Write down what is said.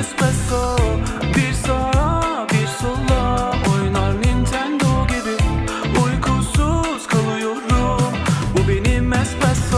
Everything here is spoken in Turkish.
espresso Bir sağa bir sola. Oynar Nintendo gibi. Uykusuz kalıyorum. Bu benim espresso.